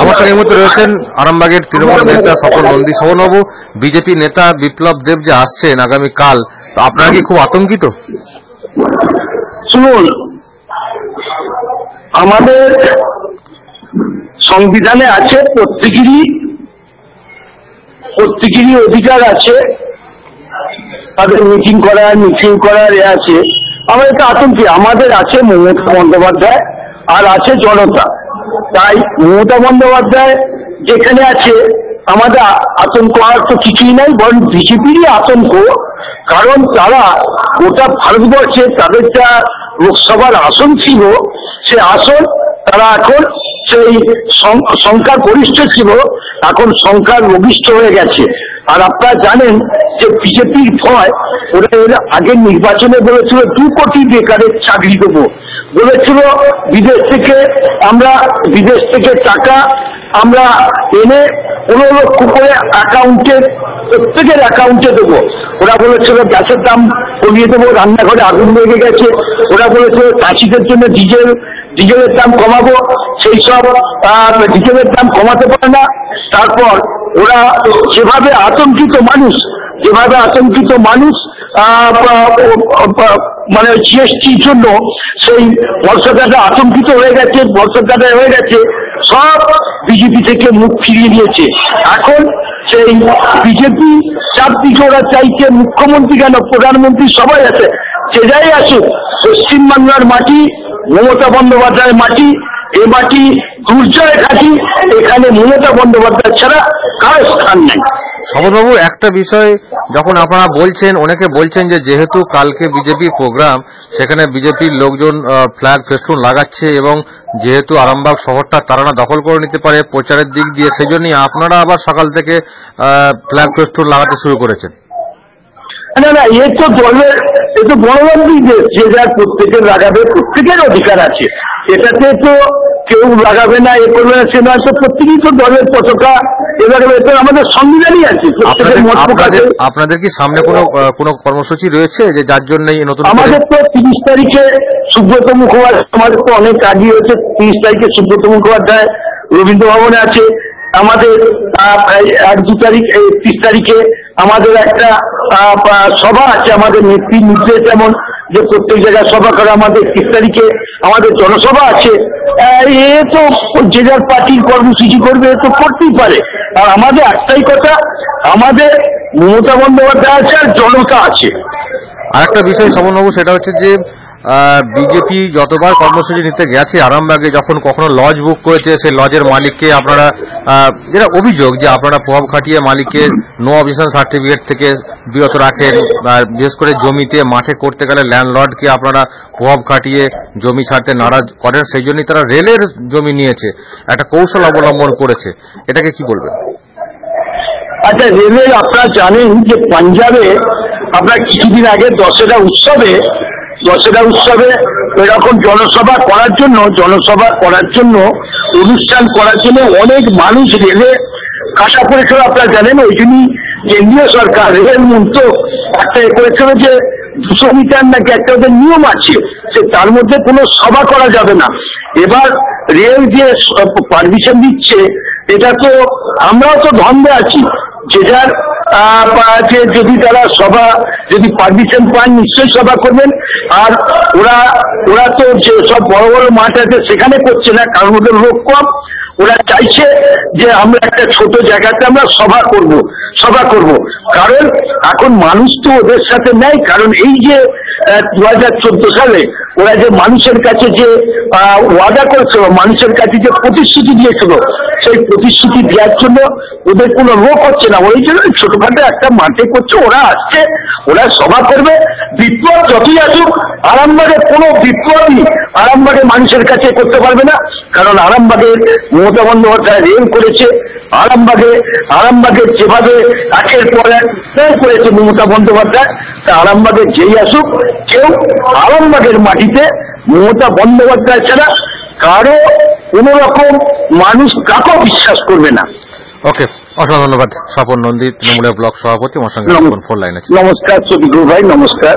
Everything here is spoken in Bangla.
আমার সঙ্গে মুহূর্তে রয়েছেন আরামবাগের তৃণমূল নেতা স্বপন নন্দী স্বপনবাবু বিজেপি নেতা বিপ্লব দেব যে আসছেন আগামী কাল। তো আপনারা কি খুব আতঙ্কিত? শুনুন আমাদের সংবিধানে আছে প্রত্যেকেরই প্রত্যেকেরই অধিকার আছে। তাদের মিটিং করার মিটিং করার এ আছে। আমাদের আতঙ্কে আমাদের আছে মমতা বন্দ্যোপাধ্যায় আর আছে জনতা। তাই মমতা বন্দ্যোপাধ্যায় যেখানে আছে, আমাদের আতঙ্ক আর তো কিছুই নাই, বরং বিজেপিরই আতঙ্ক, কারণ তারা গোটা ভারতবর্ষে তাদের যা লোকসভার আসন ছিল, সে আসন তারা এখন সেই সংখ্যা গরিষ্ঠ ছিল, এখন সংখ্যা লঘিষ্ঠ হয়ে গেছে। আর আপনারা জানেন যে বিজেপির ভয়, ওরা এর আগের নির্বাচনে বলেছিল, দু কোটি বেকারের চাকরি দেবো। বলেছিল, বিদেশ থেকে আমরা, বিদেশ থেকে টাকা আমরা এনে পনেরো লক্ষ করে অ্যাকাউন্টে, প্রত্যেকের অ্যাকাউন্টে দেবো। ওরা বলেছিল, গ্যাসের দাম কমিয়ে দেবো, রান্নাঘরে আগুন লেগে গেছে। ওরা বলেছিল, চাষিদের জন্য ডিজেল, ডিজেলের দাম কমাবো। সেই সব ডিজেলের দাম কমাতে পারে না। তারপর ওরা যেভাবে আতঙ্কিত মানুষ, যেভাবে আতঙ্কিত মানুষ মানে জিএসটির জন্য সেই বর্ষাকাটা আতঙ্কিত হয়ে গেছে বর্ষাকাটা হয়ে গেছে, সব বিজেপি থেকে মুখ ফিরিয়ে নিয়েছে। এখন সেই বিজেপি চাপ দিকে ওরা চাইছে মুখ্যমন্ত্রী কেন, প্রধানমন্ত্রী সবাই আছে, যে যাই আসুক, পশ্চিমবাংলার মাটি, মমতা বন্দ্যোপাধ্যায়ের মাটি, এ মাটি দুর্জয় ঘাটি এখানে মমতা বন্দ্যোপাধ্যায় ছাড়া কারও স্থান নেই। স্বপনবাবু একটা বিষয় যখন আপনারা বলছেন অনেকে বলছেন যে যেহেতু কালকে বিজেপি প্রোগ্রাম সেখানে বিজেপির লোকজন ফ্ল্যাগ ফেস্টুন লাগাচ্ছে এবং যেহেতু আরামবাগ শহরটা তারা না দখল করে নিতে পারে প্রচারের দিক দিয়ে সেই জন্যই আপনারা আবার সকাল থেকে ফ্ল্যাগ ফেস্টুন লাগাতে শুরু করেছেন। না না এ তো দলের এ তো গণতান্ত্রিক দেশ যে যার প্রত্যেকের লাগাবে প্রত্যেকের অধিকার আছে। এটাতে তো কেউ লাগাবে না এ করবে না সে নয় তো প্রত্যেকেই তো দলের পতাকা। এ লাগাবে এটা আমাদের সংবিধানই আছে আপনাদের কি সামনে কোনো কোনো কর্মসূচি রয়েছে যে যার জন্য নতুন আমাদের তো তিরিশ তারিখে সুব্রত মুখোপাধ্যায় আমাদের তো অনেক আগে হয়েছে তিরিশ তারিখে সুব্রত মুখোপাধ্যায় রবীন্দ্র ভবনে আছে। আমাদের এক দু তারিখ একত্রিশ তারিখে আমাদের একটা সভা আছে, আমাদের নেত্রী নির্দেশ যেমন যে প্রত্যেক জায়গায় সভা করে, আমাদের একত্রিশ তারিখে আমাদের জনসভা আছে। এ তো যে যার পার্টির কর্মসূচি করবে, এ তো করতেই পারে। আর আমাদের একটাই কথা, আমাদের মমতা বন্দ্যোপাধ্যায় আছে আর জনতা আছে। আর একটা বিষয় সমন্বয় সেটা হচ্ছে যে বিজেপি যতবার কর্মসূচি নিতে গেছে আরামবাগে, যখন কখনো লজ বুক করেছে সেই লজের মালিককে আপনারা যেটা অভিযোগ যে আপনারা প্রভাব খাটিয়ে মালিকের নো অবজেকশন সার্টিফিকেট থেকে বিরত রাখেন বিশেষ করে জমিতে মাঠে করতে গেলে ল্যান্ডলর্ডকে আপনারা প্রভাব খাটিয়ে জমি ছাড়তে নারাজ করেন, সেই জন্যই তারা রেলের জমি নিয়েছে, একটা কৌশল অবলম্বন করেছে। এটাকে কি বলবেন? আচ্ছা রেলের আপনারা জানেন যে পাঞ্জাবে আপনার কিছুদিন আগে দশেরা উৎসবে দশেরা উৎসবে এরকম জনসভা করার জন্য, জনসভা করার জন্য, অনুষ্ঠান করার জন্য অনেক মানুষ রেলে কাটা পড়েছিল আপনারা জানেন, ওই জন্যই কেন্দ্রীয় সরকার রেল মন্ত্রক একটা করেছিল যে দুশো মিটার নাকি একটা ওদের নিয়ম আছে, যে তার মধ্যে কোনো সভা করা যাবে না। এবার রেল যে পারমিশন দিচ্ছে, এটা তো আমরাও তো ধন্দে আছি, যে আহ, যদি তারা সভা যদি পারমিশন পান নিশ্চয়ই সভা করবেন। আর ওরা ওরা তো যে সব বড় বড় মাঠ আছে সেখানে করছে না কারণ ওদের লোক কম। ওরা চাইছে যে আমরা একটা ছোট জায়গাতে আমরা সভা করব সভা করব। কারণ এখন মানুষ তো ওদের সাথে নেই কারণ এই যে দু হাজার চোদ্দ সালে ওরা যে মানুষের কাছে যে ওয়াদা করেছিল, মানুষের কাছে যে প্রতিশ্রুতি দিয়েছিল, সেই প্রতিশ্রুতি দেওয়ার জন্য ওদের কোনো রোগ হচ্ছে না। ওই জন্য ছোটখাটো একটা মাঠে করছে, ওরা আসছে, ওরা সভা করবে, বিপ্লব যতই আসুক, আরামবাগে কোনো বিপ্লবই আরামবাগে মানুষের কাছে করতে পারবে না কারণ আরামবাগের মমতা বন্দ্যোপাধ্যায় রেল করেছে আরামবাগে আরামবাগের যেভাবে একের পর এক করেছে মমতা বন্দ্যোপাধ্যায় তা আরামবাগে যেই আসুক কেউ আরামবাগের মাটিতে মমতা বন্দ্যোপাধ্যায় ছাড়া কারও কোন রকম মানুষ কাকেও বিশ্বাস করবে না। ওকে অসংখ্য ধন্যবাদ। স্বপন নন্দী তৃণমূলের ব্লক সভাপতি আমার সঙ্গে ফোন লাইন আছে। নমস্কার সবিগুরু ভাই নমস্কার।